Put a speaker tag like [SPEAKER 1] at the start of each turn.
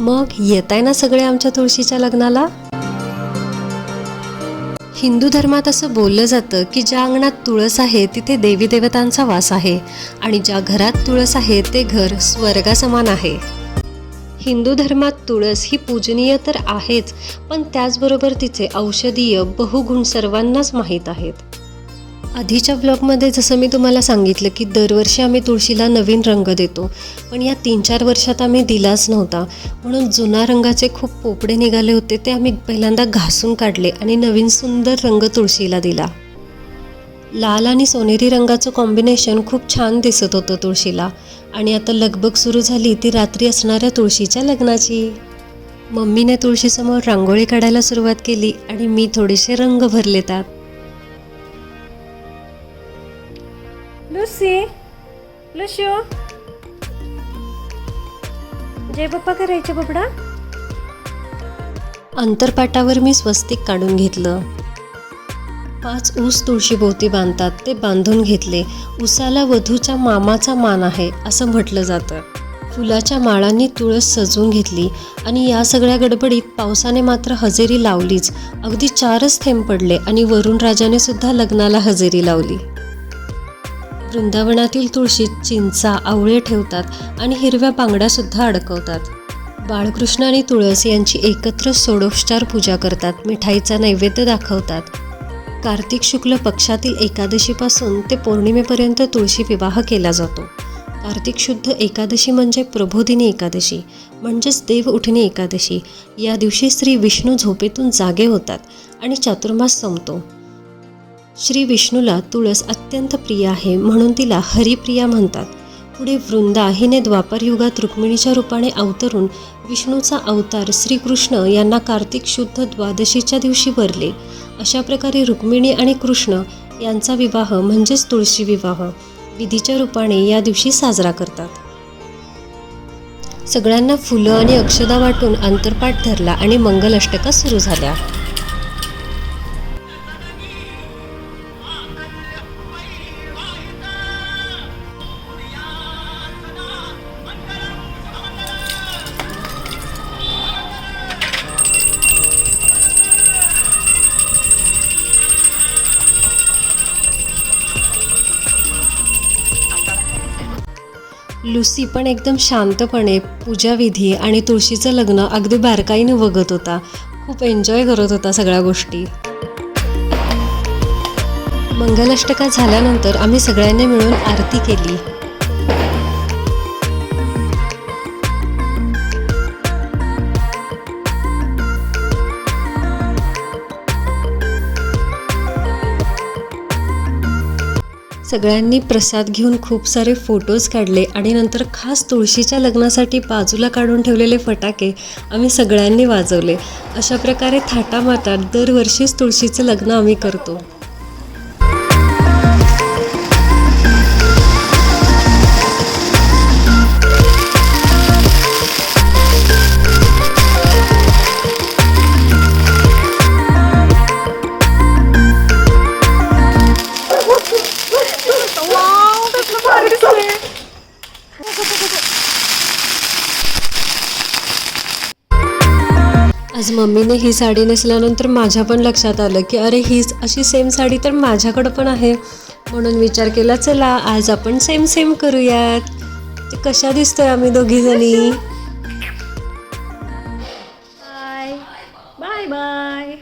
[SPEAKER 1] मग येत आहे ना सगळे आमच्या तुळशीच्या लग्नाला? हिंदू धर्मात असं बोललं जातं की ज्या अंगणात तुळस आहे तिथे देवी देवतांचा वास आहे. आणि ज्या घरात तुळस आहे ते घर स्वर्गासमान आहे. हिंदू धर्मात तुळस ही पूजनीय तर आहेच पण त्याचबरोबर तिचे औषधीय बहुगुण सर्वांनाच माहीत आहेत. आधीच्या ब्लॉगमध्ये जसं मी तुम्हाला सांगितलं की दरवर्षी आम्ही तुळशीला नवीन रंग देतो. पण या तीन चार वर्षात आम्ही दिलाच नव्हता. म्हणून जुना रंगाचे खूप पोपडे निघाले होते ते आम्ही पहिल्यांदा घासून काढले आणि नवीन सुंदर रंग तुळशीला दिला. लाल आणि सोनेरी रंगाचं कॉम्बिनेशन खूप छान दिसत होतं तुळशीला. आणि आता लगबग सुरू झाली ती रात्री असणाऱ्या तुळशीच्या लग्नाची. मम्मीने तुळशीसमोर रांगोळी काढायला सुरुवात केली आणि मी थोडेसे रंग भरले त्यात.
[SPEAKER 2] लुसी लुशो जय बाप्पा करायचे बाबडा.
[SPEAKER 1] अंतरपाटावर मी स्वस्तिक काढून घेतलं. पाच ऊस तुळशीभोवती बांधतात ते बांधून घेतले. उसाला वधूच्या मामाचा मान आहे असं म्हटलं जातं. फुलाच्या माळांनी तुळस सजवून घेतली आणि या सगळ्या गडबडीत पावसाने मात्र हजेरी लावलीच. अगदी चारच थेंब पडले आणि वरुण राजाने सुद्धा लग्नाला हजेरी लावली. वृंदावनातील तुळशीत चिंचा आवळे ठेवतात आणि हिरव्या बांगड्यासुद्धा अडकवतात. बाळकृष्ण आणि तुळस यांची एकत्र सोडोपचार पूजा करतात मिठाईचा नैवेद्य दाखवतात. कार्तिक शुक्ल पक्षातील एकादशीपासून ते पौर्णिमेपर्यंत तुळशी विवाह केला जातो. कार्तिक शुद्ध एकादशी म्हणजे प्रबोधिनी एकादशी म्हणजेच देव उठणी एकादशी. या दिवशी श्री विष्णू झोपेतून जागे होतात आणि चातुर्मास संपतो. श्री विष्णूला तुळस अत्यंत प्रिय आहे म्हणून तिला हरिप्रिया म्हणतात. पुढे वृंदा हिने द्वापर युगात रुक्मिणीच्या रूपाने अवतरून विष्णूचा अवतार श्रीकृष्ण यांना कार्तिक शुद्ध द्वादशीच्या दिवशी वरले. अशा प्रकारे रुक्मिणी आणि कृष्ण यांचा विवाह म्हणजेच तुळशी विवाह विधीच्या रूपाने या दिवशी साजरा करतात. सगळ्यांना फुलं आणि अक्षदा वाटून अंतरपाठ धरला आणि मंगल अष्टका सुरू झाल्या. लुसी पण एकदम शांतपणे पूजाविधी आणि तुळशीचं लग्न अगदी बारकाईने बघत होता. खूप एन्जॉय करत होता सगळ्या गोष्टी. मंगलाष्टका झाल्यानंतर आम्ही सगळ्यांनी मिळून आरती केली. सगळ्यांनी प्रसाद घेऊन खूप सारे फोटोज काढले आणि नंतर खास तुळशीच्या लग्नासाठी बाजूला काढून ठेवलेले फटाके आम्ही सगळ्यांनी वाजवले. अशा प्रकारे थाटामाटात दरवर्षीच तुळशीचं लग्न आम्ही करतो. आज मम्मीने ही साडी नेसल्यानंतर माझ्या पण लक्षात आलं की अरे हीच अशी सेम साडी तर माझ्याकडं पण आहे. म्हणून विचार केला चला आज आपण सेम सेम करूयात. ते कशा दिसतोय आम्ही दोघी जणी?
[SPEAKER 2] Bye bye bye